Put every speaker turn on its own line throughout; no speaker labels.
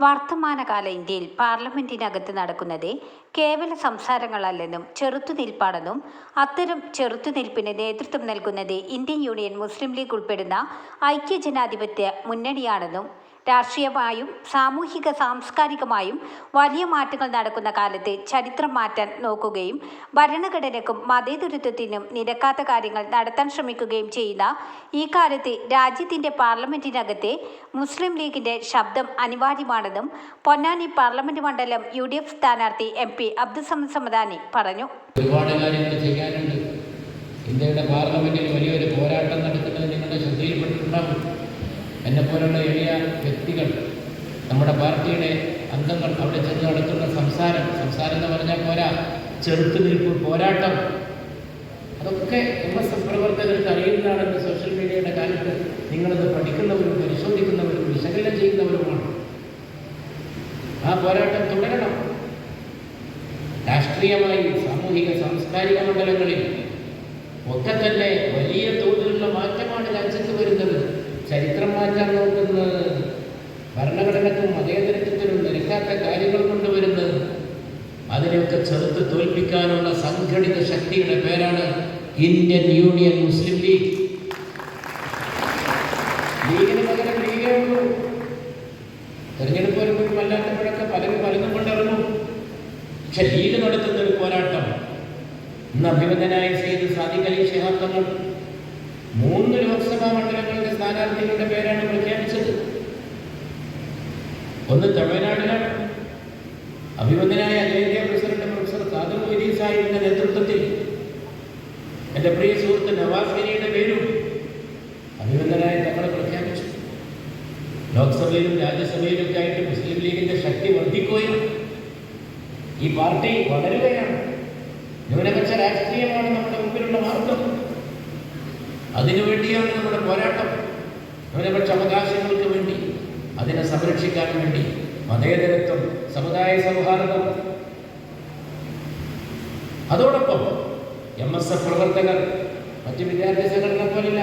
വർത്തമാനകാല ഇന്ത്യയിൽ പാർലമെന്റിനകത്ത് നടക്കുന്നത് കേവല സംസാരങ്ങളല്ലെന്നും ചെറുത്തുനിൽപ്പാണെന്നും അത്തരം ചെറുത്തുനിൽപ്പിന് നേതൃത്വം നൽകുന്നത് ഇന്ത്യൻ യൂണിയൻ മുസ്ലിം ലീഗ് ഉൾപ്പെടുന്ന ഐക്യജനാധിപത്യ മുന്നണിയാണെന്നും രാഷ്ട്രീയമായും സാമൂഹിക സാംസ്കാരികമായും വലിയ മാറ്റങ്ങൾ നടക്കുന്ന കാലത്ത് ചരിത്രം മാറ്റാൻ നോക്കുകയും ഭരണഘടനക്കും മതേതരത്വത്തിനും നിരക്കാത്ത കാര്യങ്ങൾ നടത്താൻ ശ്രമിക്കുകയും ചെയ്യുന്ന ഈ കാലത്ത് രാജ്യത്തിന്റെ പാർലമെന്റിനകത്തെ മുസ്ലിം ലീഗിന്റെ ശബ്ദം അനിവാര്യമാണെന്നും പൊന്നാനി പാർലമെന്റ് മണ്ഡലം യു ഡി എഫ് സ്ഥാനാർത്ഥി എം പി അബ്ദുസമദ് സമദാനി പറഞ്ഞു.
ഒരുപാട് കാര്യങ്ങൾ ചെയ്യാനുണ്ട്. ഇന്ത്യയുടെ പാർലമെന്റിൽ വലിയൊരു പോരാട്ടം നടക്കുന്നത് നിങ്ങളുടെ ശ്രദ്ധയിൽപ്പെട്ടിട്ടുണ്ടാവും. എന്നെപ്പോലുള്ള എളിയ വ്യക്തികൾ നമ്മുടെ പാർട്ടിയുടെ അംഗങ്ങൾ അവിടെ ചെന്ന് നടത്തുന്ന സംസാരം സംസാരം എന്ന് പറഞ്ഞാൽ പോരാ. ചെറുത്തുനിൽപ്പ് പോരാട്ടം. അതൊക്കെ എം എസ് എഫ് പ്രവർത്തകർക്ക് അറിയുന്നതാണെന്ന് സോഷ്യൽ മീഡിയയുടെ കാലത്ത് നിങ്ങളത് പഠിക്കുന്നവരും പരിശോധിക്കുന്നവരും വിശകലനം ചെയ്യുന്നവരുമാണ്. ആ പോരാട്ടം തുടരണം. രാഷ്ട്രീയമായി സാമൂഹിക സാംസ്കാരിക മണ്ഡലങ്ങളിൽ ഒക്കെ തന്നെ വലിയ തോതിലുള്ള മാറ്റമാണ് രാജ്യത്ത് വരുന്നത്. ചരിത്രം മാറ്റാൻ നോക്കുന്നത് ഭരണഘടനക്കും മതേതരത്വത്തിനും നിരക്കാത്ത കാര്യങ്ങൾ കൊണ്ടുവരുന്നത് അതിനെയൊക്കെ ചെറുത്ത് തോൽപ്പിക്കാനുള്ള സംഘടിത ശക്തിയുടെ പേരാണ് ഇന്ത്യൻ യൂണിയൻ മുസ്ലിം ലീഗ്. ലീഗിന് പകരം ലീഗേ ഉള്ളൂ. തെരഞ്ഞെടുപ്പ് വരുമ്പോഴും പലരും പലതും കൊണ്ടിറങ്ങും. പക്ഷെ ലീഗ് നടത്തുന്ന ഒരു പോരാട്ടം. ഇന്ന് അഭിമതനായ സെയ്ത് സാദിഖ് അലി തങ്ങൾ മൂന്ന് ലോക്സഭാ മണ്ഡലങ്ങളുടെ സ്ഥാനാർത്ഥികളുടെ പേരാണ് പ്രഖ്യാപിച്ചത്. ഒന്ന് തമിഴ്നാടിലാണ് അഭിമന്യനായ അഖിലേന്ത്യാ പ്രസിഡന്റ് പ്രൊഫസർ ഖാദർ മൊയ്തീൻ സാഹിബിന്റെ നേതൃത്വത്തിൽ എന്റെ പ്രിയ സുഹൃത്ത് നവാസ് ഖനിയുടെ പേരും അഭിമന്യനായ തങ്ങളെ പ്രഖ്യാപിച്ചു. ലോക്സഭയിലും രാജ്യസഭയിലും ആയിട്ട് മുസ്ലിം ലീഗിന്റെ ശക്തി വർദ്ധിക്കുകയും ഈ പാർട്ടി വളരുകയാണ്. ന്യൂനപക്ഷ അതിനുവേണ്ടിയാണ് നമ്മുടെ പോരാട്ടം. ന്യൂനപക്ഷ അവകാശങ്ങൾക്ക് വേണ്ടി അതിനെ സംരക്ഷിക്കാൻ വേണ്ടി മതേതരത്വം സമുദായ സൗഹാർദ്ദം. അതോടൊപ്പം എം എസ് എഫ് പ്രവർത്തകർ മറ്റ് വിദ്യാർത്ഥി സംഘടന പോലില്ല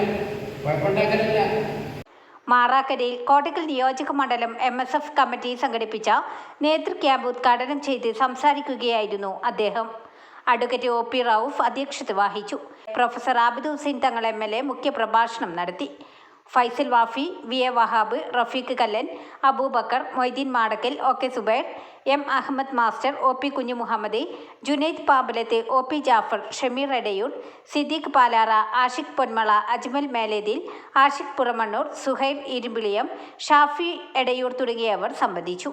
കുഴപ്പമുണ്ടാക്കലല്ല
മാറാക്കരയിൽ കോട്ടക്കൽ നിയോജക മണ്ഡലം എം എസ് എഫ് കമ്മിറ്റി സംഘടിപ്പിച്ച നേതൃ ക്യാമ്പ് ഉദ്ഘാടനം ചെയ്ത് സംസാരിക്കുകയായിരുന്നു അദ്ദേഹം. അഡ്വക്കേറ്റ് ഒ പി റൌഫ് അധ്യക്ഷത വഹിച്ചു. Professor Abid Hussain Thangal M L A മുഖ്യപ്രഭാഷണം നടത്തി. Faisal Wafi V A Wahab Rafeeq Kallan Aboobacker Moideen Madakkal O K Subair M Ahammed master O P Kunju Muhammed Junaid പാമ്പലത്തെ O P Jafar Shameer Edayur Siddique Palara Ashiq Ponmala Ajmal Melethil Ashiq Puramannur Suhaib Irimbiliyam Shafi Edayur തുടങ്ങിയവർ സംബന്ധിച്ചു.